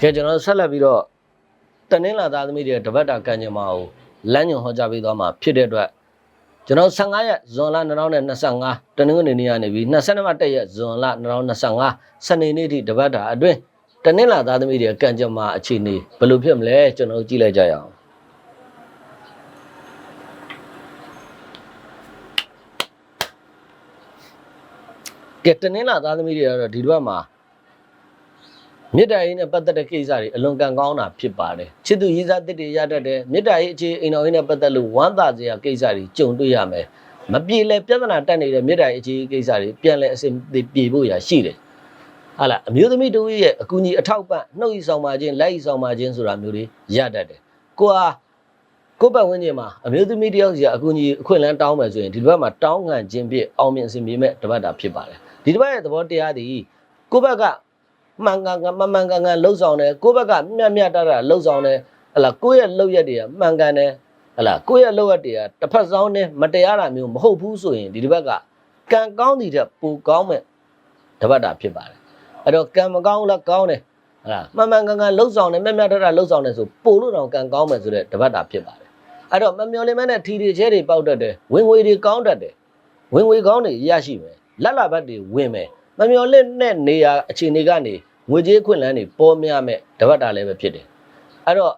ကဲကျွန်တော်ဆက်လက်ပြီးတော့တနင်္လာသားသမီးတွေတပတ်တာကံကြမ္မာကိုလမ်းညွန်ဟောကြားပေးသွားမှာဖြစ်တဲ့အတွက်ကျွန်တော်15ရက်ဇွန်လ2025တနင်္ဂနွေနေ့ကနေပြီး22ရက်ရက်ဇွန်လ2025စနေနေ့ထိတပတ်တာအတွင်းတနင်္လာသားသမီးတွေကံကြမ္မာအခြေအနေဘယ်လိုဖြစ်မလဲကျွန်တော်ကြည့်လိုက်ကြရအောင်ကဲတနင်္လာသားသမီးတွေကတော့ဒီတစ်ပတ်မှာ မေတ္တာရေးနဲ့ပတ်သက်တဲ့ကိစ္စတွေအလွန်ကံကောင်းတာဖြစ်ပါတယ်ချစ်သူရည်စားတစ်တွေရတတ်တယ်မေတ္တာရေးအခြေအိမ်တော်ရေးနဲ့ပတ်သက်လို့ဝမ်းသာစရာကိစ္စတွေကြုံတွေ့ရမယ်မပြေလဲပြဿနာတက်နေတဲ့မေတ္တာရေးအခြေကိစ္စတွေပြန်လဲအစဉ်ပြေဖို့ရရှိတယ်ဟာလားအမျိုးသမီးတို့ရဲ့အကူအညီအထောက်ပံ့နှုတ်ဤဆောင်ပါခြင်းလက်ဤဆောင်ပါခြင်းဆိုတာမျိုးတွေရတတ်တယ်ကိုဟာကိုယ့်ဘက်ဝန်းကျင်မှာအမျိုးသမီးတယောက်စီကအကူအညီအခွင့်အလမ်းတောင်းမယ်ဆိုရင်ဒီတစ်ပတ်မှာတောင်းခံခြင်းဖြင့်အောင်မြင်အစဉ်ပြေမဲ့တစ်ပတ်တာဖြစ်ပါတယ်ဒီတစ်ပတ်ရဲ့သဘောတရားသည်ကိုယ့်ဘက်က မှန်ကန်ကန်မမှန်ကန်ကန်လှုပ်ဆောင်တယ်ကိုယ့်ဘက်ကမြတ်မြတ်တတလှုပ်ဆောင်တယ်ဟလာကိုယ့်ရဲ့လှုပ်ရက်တွေကမှန်ကန်တယ်ဟလာကိုယ့်ရဲ့လှုပ်ရက်တွေကတစ်ဖက်စောင်းနဲ့မတရားတာမျိုးမဟုတ်ဘူးဆိုရင်ဒီတစ်ဘက်ကကံကောင်းတဲ့တဲ့ပူကောင်းမဲ့တပတ်တာဖြစ်ပါတယ်အဲ့တော့ကံမကောင်းလားကောင်းတယ်ဟလာမှန်မှန်ကန်ကန်လှုပ်ဆောင်တယ်မြတ်မြတ်တတလှုပ်ဆောင်တယ်ဆိုပို့လို့တော့ကံကောင်းမယ်ဆိုတဲ့တပတ်တာဖြစ်ပါတယ်အဲ့တော့မမျော်လင့်မဲ့နဲ့ထီတွေချဲတွေပေါက်တတ်တယ်ဝင်ငွေတွေကောင်းတတ်တယ်ဝင်ငွေကောင်းတွေရရှိမယ်လက်လာဘတ်တွေဝင်မယ်မမျော်လင့်တဲ့နေရာအခြေအနေကနေ ငွေကြေးခွင့်လန်းတွေပေါ်များမဲ့တပတ်တာလည်းပဲဖြစ်တယ်အဲ့တော့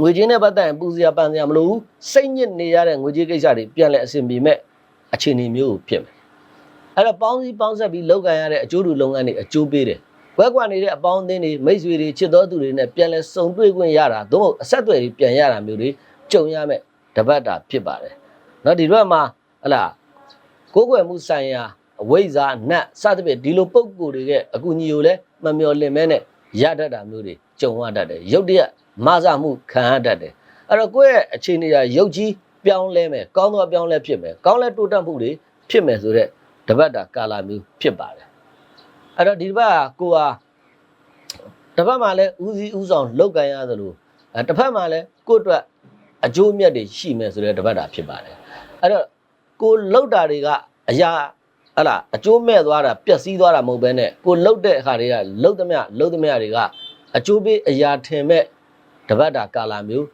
ငွေကြေးနဲ့ပတ်သက်ရင်ပူစရာပန်စရာမလိုဘူးစိတ်ညစ်နေရတဲ့ငွေကြေးကိစ္စတွေပြန်လဲအဆင်ပြေမဲ့အခြေအနေမျိုးဖြစ်မယ်အဲ့တော့ပေါင်းစည်းပေါင်းဆက်ပြီးလောက်ကန်ရတဲ့အကျိုးတူလုပ်ငန်းတွေအကျိုးပေးတယ်ဘွဲကွာနေတဲ့အပေါင်းအသင်းတွေမိတ်ဆွေတွေချစ်တော်သူတွေနဲ့ပြန်လဲစုံတွေ့ခွင့်ရတာသို့မဟုတ်အဆက်အသွယ်တွေပြန်ရတာမျိုးတွေကြုံရမဲ့တပတ်တာဖြစ်ပါတယ်เนาะဒီဘက်မှာဟလာကိုယ်ွယ်မှုဆိုင်ရာ အဝိဇ္ဇာနတ်စသဖြင့်ဒီလိုပုံကိုယ်တွေရဲ့အကူအညီကိုလည်းမမျော်လင့်မဲနဲ့ရတတ်တာမျိုးတွေကြုံရတတ်တယ်ရုတ်တရက်မဆမှုခံရတတ်တယ်အဲ့တော့ကိုယ့်ရဲ့အခြေအနေကရုပ်ကြီးပြောင်းလဲမယ်ကောင်းသောပြောင်းလဲဖြစ်မယ်ကောင်းလဲတိုးတက်မှုတွေဖြစ်မယ်ဆိုတော့တပတ်တာကာလာမျိုးဖြစ်ပါတယ်အဲ့တော့ဒီတပတ်ကကိုဟာတပတ်မှလည်းဦးစီးဦးဆောင်လောက်ကန်ရသလိုအဲတစ်ဖက်မှလည်းကိုယ့်အတွက်အကျိုးအမြတ်တွေရှိမယ်ဆိုတဲ့တပတ်တာဖြစ်ပါတယ်အဲ့တော့ကိုလောက်တာတွေကအရာ ဟလာအကျိုးမဲ့သွားတာပျက်စီးသွားတာမဟုတ်ဘဲနဲ့ကိုလှုပ်တဲ့အခါတွေကလှုပ်သမျှလှုပ်သမျှတွေကအကျိုးပေးအရာထင်မဲ့တပတ်တာကာလာမျိုး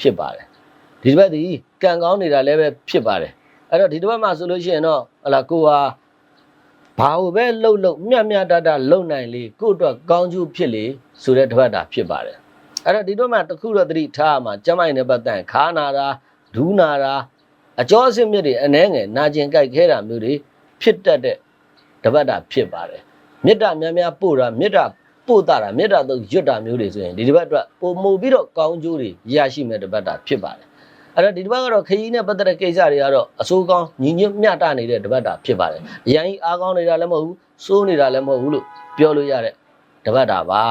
ဖြစ်ပါတယ်ဒီတစ်ပတ်ဒီကံကောင်းနေတာလည်းပဲဖြစ်ပါတယ်အဲ့တော့ဒီတစ်ပတ်မှာဆိုလို့ရှိရင်တော့ဟလာကိုဟာဘာလို့ပဲလှုပ်လှုပ်မြတ်မြတ်တတလှုပ်နိုင်လေကို့အတွက်ကောင်းကျိုးဖြစ်လေဆိုတဲ့တပတ်တာဖြစ်ပါတယ်အဲ့တော့ဒီတော့မှတစ်ခုတော့သတိထားရမှာကျမ်းမိုင်နဲ့ပတ်သက်ရင်ခါနာတာဒူးနာတာအကျော်အဆင့်မြစ်တွေအနှဲငယ်နာကျင်ကြိုက်ခဲတာမျိုးတွေ ဖြစ်တတ်တဲ့တပတ်တာဖြစ်ပါတယ်မေတ္တာများများပို့တာမေတ္တာပို့တာတာမေတ္တာတော့ရွတ်တာမျိုးတွေဆိုရင်ဒီတပတ်အတွက်ပုံမှုပြီးတော့ကောင်းကျိုးတွေရရှိမဲ့တပတ်တာဖြစ်ပါတယ်အဲ့တော့ဒီတပတ်ကတော့ခရီးနဲ့ပတ်သက်တဲ့ကိစ္စတွေကတော့အဆိုးကောင်းညီညွတ်မျှတနေတဲ့တပတ်တာဖြစ်ပါတယ်အရင်ကြီးအားကောင်းနေတာလည်းမဟုတ်ဘူးစိုးနေတာလည်းမဟုတ်ဘူးလို့ပြောလို့ရတဲ့တပတ်တာပါ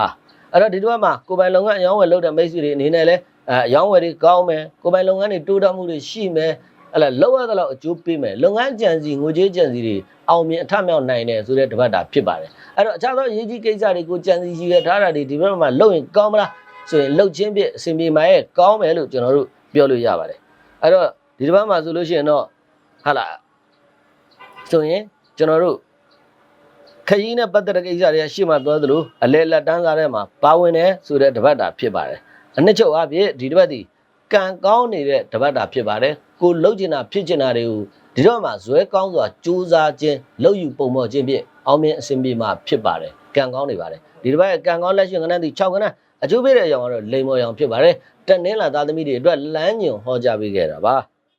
အဲ့တော့ဒီတပတ်မှာကိုယ်ပိုင်လုပ်ငန်းအယောင်းဝယ်လုပ်တဲ့မိတ်ဆွေတွေအနေနဲ့လည်းအဲအယောင်းဝယ်တွေကောင်းမယ်ကိုယ်ပိုင်လုပ်ငန်းတွေတိုးတက်မှုတွေရှိမယ် အဲ့လာလောက်ရသလောက်အကျိုးပေးမယ်လုပ်ငန်းကြံစီငွေကြေးကြံစီတွေအောင်မြင်အထမြောက်နိုင်တယ်ဆိုတဲ့တပတ်တာဖြစ်ပါတယ်အဲ့တော့အခြားသောအရေးကြီးကိစ္စတွေကိုကြံစီရှိရထားတာတွေဒီဘက်မှာလုပ်ရင်ကောင်းမလားဆိုရင်လုပ်ချင်းပြအစဉ်ပြေမှာရဲ့ကောင်းမယ်လို့ကျွန်တော်တို့ပြောလို့ရပါတယ်အဲ့တော့ဒီတစ်ပတ်မှာဆိုလို့ရှိရင်တော့ဟာလာဆိုရင်ကျွန်တော်တို့ခရီးနဲ့ပတ်သက်တဲ့ကိစ္စတွေကရှေ့မှာပြောသလိုအလဲလက်တန်းစားထဲမှာပါဝင်တယ်ဆိုတဲ့တပတ်တာဖြစ်ပါတယ်အနှစ်ချုပ်အဖြစ်ဒီတပတ်ဒီ ကံကောင်းနေတဲ့တပတ်တာဖြစ်ပါတယ်ကိုလှုပ်ချင်တာဖြစ်ချင်တာတွေကိုဒီတော့မှဇွဲကောင်းစွာစူးစမ်းခြင်းလှုပ်ယူပုံပေါ်ခြင်းဖြင့်အောင်မြင်အဆင်ပြေမှာဖြစ်ပါတယ်ကံကောင်းနေပါတယ်ဒီတစ်ပတ်ရဲ့ကံကောင်းလက်ရှင်ကဏ္ဍទី6ကဏ္ဍအကျိုးပေးတဲ့အကြောင်းကတော့လိမ်မော်ရောင်ဖြစ်ပါတယ်တက်နင်းလာသားသမီးတွေအတွက်လမ်းညွန်ဟောကြားပေးခဲ့တာပါ